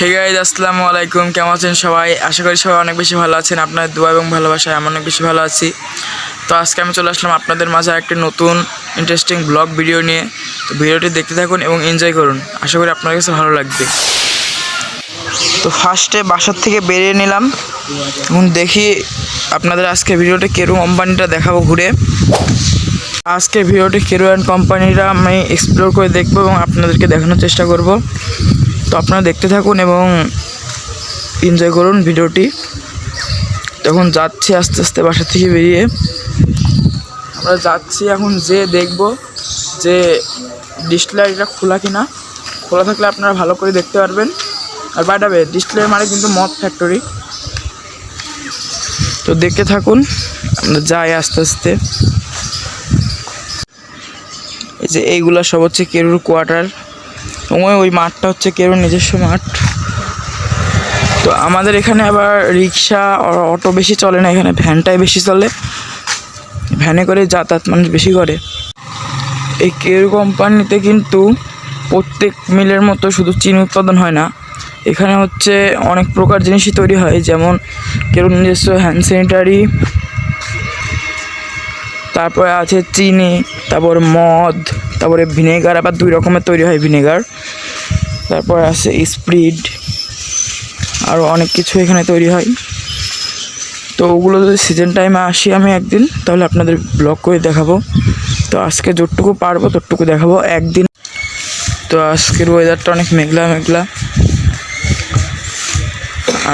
Hey guys আসসালামু আলাইকুম। কেমন আছেন সবাই? আশা করি সবাই অনেক বেশি ভালো আছেন। আপনাদের দোয়া এবং ভালোবাসায় আমি অনেক বেশি ভালো আছি। তো আজকে আমি চলে আসলাম আপনাদের মাঝে একটি নতুন ইন্টারেস্টিং ব্লগ ভিডিও নিয়ে। তো ভিডিওটি দেখতে থাকুন এবং এনজয় করুন। আশা করি আপনার কাছে ভালো লাগবে। তো ফার্স্টে বাসার থেকে বেরিয়ে নিলাম। এখন দেখি আপনাদের আজকে ভিডিওটা কেরু কোম্পানিটা দেখাবো ঘুরে। আজকে ভিডিওটি কেরু অ্যান্ড কোম্পানিটা আমি এক্সপ্লোর করে দেখব এবং আপনাদেরকে দেখানোর চেষ্টা করব। তো আপনারা দেখতে থাকুন এবং এনজয় করুন ভিডিওটি। তখন যাচ্ছি আস্তে আস্তে বাসা থেকে বেরিয়ে। আমরা যাচ্ছি এখন যে দেখব যে ডিসপ্লেটা খোলা কিনা। খোলা থাকলে আপনারা ভালো করে দেখতে পারবেন। আর বাইটাবে ডিসপ্লে মানে কিন্তু মদ ফ্যাক্টরি তো দেখতে থাকুন, আমরা যাই আস্তে আস্তে। এই যে এইগুলা সব হচ্ছে কেরুর কোয়ার্টার ওই ওই মাঠটা হচ্ছে কেরুর নিজস্ব মাঠ। তো আমাদের এখানে আবার রিক্সা অটো বেশি চলে না, এখানে ভ্যানটাই বেশি চলে। ভ্যানে করে যাতায়াত মানুষ বেশি করে। এই কেউ কোম্পানিতে কিন্তু প্রত্যেক মিলের মতো শুধু চিনি উৎপাদন হয় না। এখানে হচ্ছে অনেক প্রকার জিনিসই তৈরি হয়, যেমন কেউ নিজস্ব হ্যান্ড স্যানিটারি তারপরে আছে চিনি, তারপর মদ তারপরে ভিনেগার, আবার দুই রকমের তৈরি হয় ভিনেগার। তারপর আছে স্প্রিড আরও অনেক কিছু এখানে তৈরি হয়। তো ওগুলো যদি সিজন টাইমে আসি আমি একদিন, তাহলে আপনাদের ব্লগ করে দেখাবো। তো আজকে যতটুকু পারব ততটুকু দেখাবো। একদিন তো আজকের ওয়েদারটা অনেক মেঘলা মেঘলা।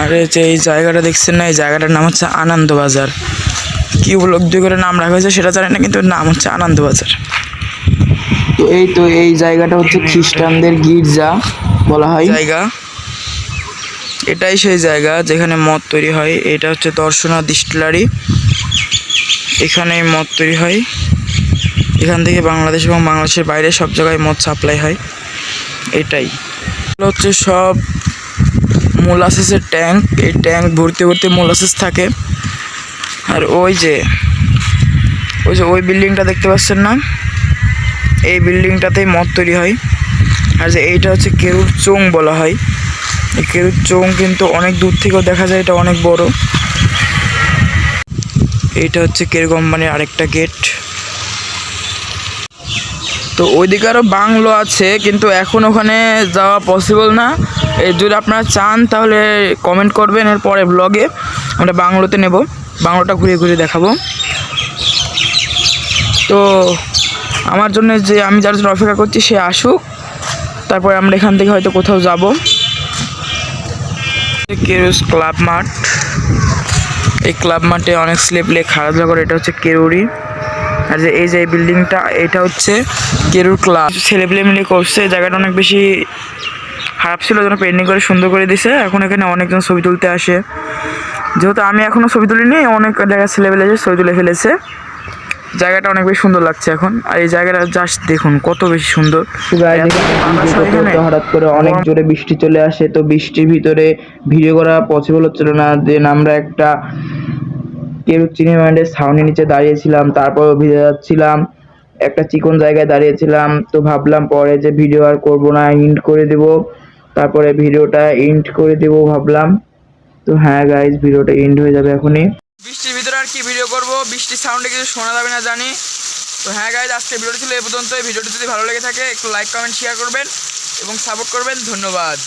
আর যে এই জায়গাটা দেখছেন না, এই জায়গাটার নাম হচ্ছে আনন্দবাজার। কী উপলব্ধি করে নাম রাখা হয়েছে সেটা জানি না, কিন্তু নাম হচ্ছে আনন্দবাজার। তো এই তো এই জায়গাটা হচ্ছে খ্রিস্টানদের গির্জা, বলা হয়। জায়গা। এটাই সেই জায়গা যেখানে মদ তৈরি হয়। এটা হচ্ছে দর্শনা ডিস্টিলারি এখানে মদ তৈরি হয়। এখান থেকে বাংলাদেশ এবং বাংলাদেশের বাইরে সব জায়গায় মদ সাপ্লাই হয়। এটাই। হচ্ছে সব মোলাসেসের ট্যাঙ্ক। এই ট্যাঙ্ক ভর্তি ভর্তি মোলাসেস থাকে। আর ওই যে ওই যে ওই বিল্ডিংটা দেখতে পাচ্ছেন না? এই বিল্ডিংটাতেই মদ তৈরি হয়। আর যে এইটা হচ্ছে কেরুর চোং বলা হয়। এই কেরুর চোং কিন্তু অনেক দূর থেকেও দেখা যায়, এটা অনেক বড়। এইটা হচ্ছে কেরু কোম্পানির আরেকটা গেট। তো ওইদিকে আরও বাংলো আছে, কিন্তু এখন ওখানে যাওয়া পসিবল না। যদি আপনারা চান, তাহলে কমেন্ট করবেন এর পরে ব্লগে আমরা বাংলোতে নেব। বাংলোটা ঘুরে ঘুরে দেখাবো। তো আমার জন্য যে আমি যার জন্য অপেক্ষা করছি, সে আসুক। তারপরে আমরা এখান থেকে হয়তো কোথাও যাব। কেরুস ক্লাব মাঠ। এই ক্লাব মাঠে অনেক স্লেপলে খেলাধুলা করে। এটা হচ্ছে কেরুরি। আর যে এই যে এই বিল্ডিংটা, এটা হচ্ছে কেরুর ক্লাব। ছেলেপেলে মিলে করছে। জায়গাটা অনেক বেশি খারাপ ছিল, যেন পেন্টিং করে সুন্দর করে দিছে। এখন এখানে অনেকজন ছবি তুলতে আসে। যেহেতু আমি এখনও ছবি তুলিনি, অনেক জায়গায় ছেলেপেলে ছবি তুলে ফেলেছে। জায়গাটা অনেক বেশি সুন্দর লাগছে এখন। আর এই জায়গাটা জাস্ট দেখুন কত বেশি সুন্দর। হঠাৎ করে অনেক জোরে বৃষ্টি চলে আসে তো বৃষ্টির ভিতরে ভিডিও করা পসিবল হচ্ছিল না। দেন আমরা একটা কেউ চিনি মাইন্ডের ছাউনির নিচে দাঁড়িয়েছিলাম তারপর ভিজে যাচ্ছিলাম একটা চিকন জায়গায় দাঁড়িয়েছিলাম তো ভাবলাম পরে যে ভিডিও আর করব না ইন্ড করে দেব। তারপরে ভিডিওটা ইন্ড করে দেব ভাবলাম। তো হ্যাঁ গাইজ ভিডিওটা ইন্ড হয়ে যাবে এখনই। বৃষ্টির ভিতরে আর কি ভিডিও করব? বৃষ্টির সাউন্ডে কিছু শোনা যাবে না জানি। তো হ্যাঁ গাইজ আজকে ভিডিওটি ছিল এ পর্যন্ত ভিডিওটি যদি ভালো লেগে থাকে, একটু লাইক কমেন্ট শেয়ার করবেন এবং সাপোর্ট করবেন। ধন্যবাদ।